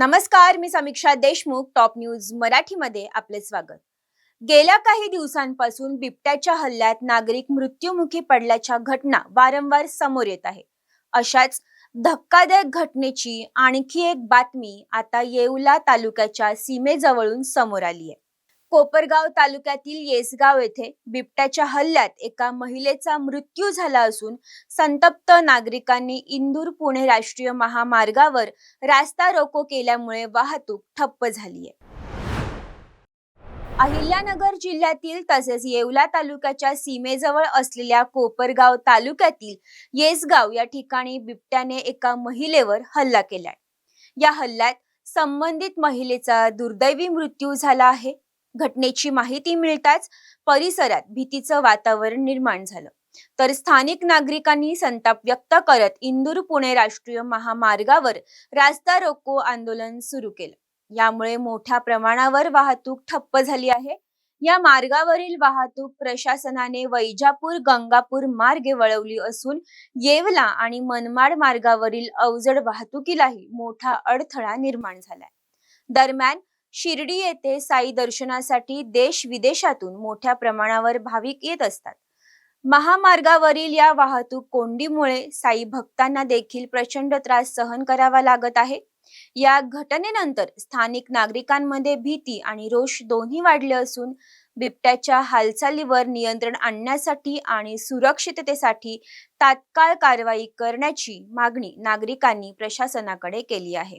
नमस्कार मी Samiksha Deshmukh top news मराठीमध्ये आपले स्वागत. गेल्या काही दिवसांपासून बिबट्याच्या हल्ल्यात नागरिक मृत्युमुखी पडल्याच्या घटना वारंवार समोर येत आहे. अशाच धक्कादायक घटनेची आणखी एक बातमी आता येवला तालुक्याच्या सीमेजवळून समोर आली आहे. कोपरगाव तालुक्यातील येसगाव येथे बिबट्याच्या हल्ल्यात एका महिलेचा मृत्यू झाला असून संतप्त नागरिकांनी इंदूर पुणे राष्ट्रीय महामार्गावर रास्ता रोको केल्यामुळे वाहतूक ठप्प झाली आहे. अहिल्यानगर जिल्ह्यातील तसेच येवला तालुक्याच्या सीमेजवळ असलेल्या कोपरगाव तालुक्यातील येसगाव या ठिकाणी बिबट्याने एका महिलेवर हल्ला केलाय. या हल्ल्यात संबंधित महिलेचा दुर्दैवी मृत्यू झाला आहे. घटनेची माहिती मिळताच परिसरात भीतीचं वातावरण निर्माण झालं. तर स्थानिक नागरिकांनी संताप व्यक्त करत इंदूर पुणे राष्ट्रीय महामार्गावर रास्ता रोको आंदोलन सुरू केलं. यामुळे मोठ्या प्रमाणावर वाहतूक ठप्प झाली आहे. या मार्गावरील वाहतूक प्रशासनाने वैजापूर गंगापूर मार्गे वळवली असून येवला आणि मनमाड मार्गावरील अवजड वाहतुकीलाही मोठा अडथळा निर्माण झालाय. दरम्यान शिर्डी येथे साई दर्शनासाठी देश विदेशातून मोठ्या प्रमाणावर भाविक येत असतात. महामार्गावरील या वाहतूक कोंडीमुळे साई भक्तांना देखील प्रचंड त्रास सहन करावा लागत आहे. या घटनेनंतर स्थानिक नागरिकांमध्ये भीती आणि रोष दोन्ही वाढले असून बिबट्याच्या हालचालीवर नियंत्रण आणण्यासाठी आणि सुरक्षिततेसाठी तात्काळ कारवाई करण्याची मागणी नागरिकांनी प्रशासनाकडे केली आहे.